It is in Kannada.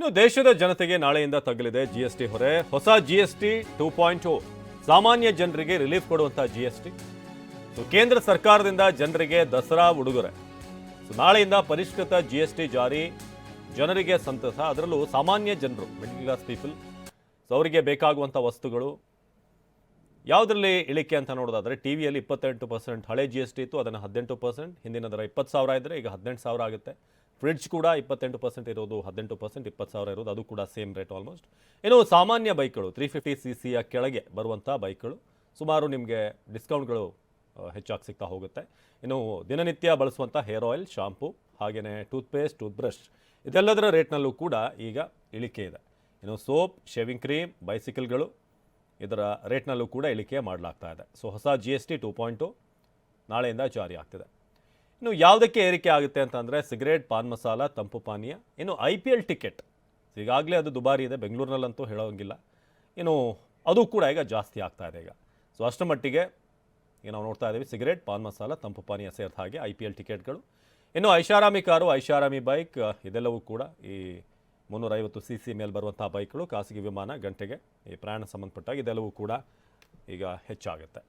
ಇನ್ನು ದೇಶದ ಜನತೆಗೆ ನಾಳೆಯಿಂದ ತಗಲಿದೆ ಜಿಎಸ್ಟಿ ಹೊರೆ. ಹೊಸ ಜಿಎಸ್ಟಿ ಟೂ ಪಾಯಿಂಟ್ ಸಾಮಾನ್ಯ ಜನರಿಗೆ ರಿಲೀಫ್ ಕೊಡುವಂತಹ ಜಿಎಸ್ಟಿ ಸೊ ಕೇಂದ್ರ ಸರ್ಕಾರದಿಂದ ಜನರಿಗೆ ದಸರಾ ಉಡುಗೊರೆ. ನಾಳೆಯಿಂದ ಪರಿಷ್ಕೃತ ಜಿಎಸ್ಟಿ ಜಾರಿ. ಜನರಿಗೆ ಸಂತಸ. ಅದರಲ್ಲೂ ಸಾಮಾನ್ಯ ಜನರು ಮಿಡ್ಲ್ ಕ್ಲಾಸ್ ಪೀಪಲ್ ಸೊ, ಅವರಿಗೆ ಬೇಕಾಗುವಂಥ ವಸ್ತುಗಳು. ಯಾವುದರಲ್ಲಿ ಇಳಿಕೆ ಅಂತ ನೋಡೋದಾದ್ರೆ ಟಿ ವಿಯಲ್ಲಿ ಇಪ್ಪತ್ತೆಂಟು ಪರ್ಸೆಂಟ್ ಹಳೆ ಜಿ ಎಸ್ ಟಿ ಇತ್ತು, ಅದನ್ನು ಹದಿನೆಂಟು ಪರ್ಸೆಂಟ್ ಹಿಂದಿನ ದರ ಇಪ್ಪತ್ತು ಸಾವಿರ ಇದ್ದರೆ ಈಗ ಹದಿನೆಂಟು ಸಾವಿರ ಆಗುತ್ತೆ. ಫ್ರಿಡ್ಜ್ ಕೂಡ ಇಪ್ಪತ್ತೆಂಟು ಪರ್ಸೆಂಟ್ ಇರೋದು, ಹದಿನೆಂಟು ಪರ್ಸೆಂಟ್ ಇಪ್ಪತ್ತು ಸಾವಿರ ಇರೋದು, ಅದು ಕೂಡ ಸೇಮ್ ರೇಟ್ ಆಲ್ಮೋಸ್ಟ್ ಇನ್ನು ಸಾಮಾನ್ಯ ಬೈಕ್ಗಳು ತ್ರೀ ಫಿಫ್ಟಿ ಸಿ ಸಿಯ ಕೆಳಗೆ ಬರುವಂಥ ಬೈಕ್ಗಳು, ಸುಮಾರು ನಿಮಗೆ ಡಿಸ್ಕೌಂಟ್ಗಳು ಹೆಚ್ಚಾಗಿ ಸಿಗ್ತಾ ಹೋಗುತ್ತೆ. ಇನ್ನು ದಿನನಿತ್ಯ ಬಳಸುವಂಥ ಹೇರ್ ಆಯಿಲ್ ಶಾಂಪು ಹಾಗೆಯೇ ಟೂತ್ಪೇಸ್ಟ್ ಟೂತ್ಬ್ರಷ್ ಇದೆಲ್ಲದರ ರೇಟ್ನಲ್ಲೂ ಕೂಡ ಈಗ ಇಳಿಕೆ ಇದೆ. ಇನ್ನು ಸೋಪ್ ಶೇವಿಂಗ್ ಕ್ರೀಮ್ ಬೈಸಿಕಲ್ಗಳು ಇದರ ರೇಟ್ನಲ್ಲೂ ಕೂಡ ಇಳಿಕೆ ಮಾಡಲಾಗ್ತಾ ಇದೆ. ಸೊ ಹೊಸ G S T two point ನಾಳೆಯಿಂದ ಜಾರಿ ಆಗ್ತಿದೆ. ಇನ್ನು ಯಾವುದಕ್ಕೆ ಏರಿಕೆ ಆಗುತ್ತೆ ಅಂತಂದರೆ ಸಿಗರೇಟ್, ಪಾನ್ ಮಸಾಲ, ತಂಪು ಪಾನೀಯ, ಇನ್ನು ಐ ಪಿ ಎಲ್ ಟಿಕೆಟ್. ಈಗಾಗಲೇ ಅದು ದುಬಾರಿ ಇದೆ, ಬೆಂಗಳೂರಿನಲ್ಲಂತೂ ಹೇಳೋಂಗಿಲ್ಲ. ಇನ್ನು ಅದು ಕೂಡ ಈಗ ಜಾಸ್ತಿ ಆಗ್ತಾ ಇದೆ ಈಗ. ಸೊ ಅಷ್ಟರ ಮಟ್ಟಿಗೆ ಈಗ ನಾವು ನೋಡ್ತಾ ಇದ್ದೀವಿ, ಸಿಗರೇಟ್, ಪಾನ್ ಮಸಾಲ, ತಂಪು ಪಾನೀಯ ಸೇರಿದ ಹಾಗೆ ಐ ಪಿ ಎಲ್ ಟಿಕೆಟ್ಗಳು. ಇನ್ನು ಐಷಾರಾಮಿ ಕಾರು, ಐಷಾರಾಮಿ ಬೈಕ್, ಇದೆಲ್ಲವೂ ಕೂಡ ಈ ಮುನ್ನೂರೈವತ್ತು ಸಿ ಸಿ ಮೇಲೆ ಬರುವಂಥ ಬೈಕ್ಗಳು, ಖಾಸಗಿ ವಿಮಾನ, ಗಂಟೆಗೆ ಈ ಪ್ರಯಾಣ ಸಂಬಂಧಪಟ್ಟಾಗ ಇದೆಲ್ಲವೂ ಕೂಡ ಈಗ ಹೆಚ್ಚಾಗುತ್ತೆ.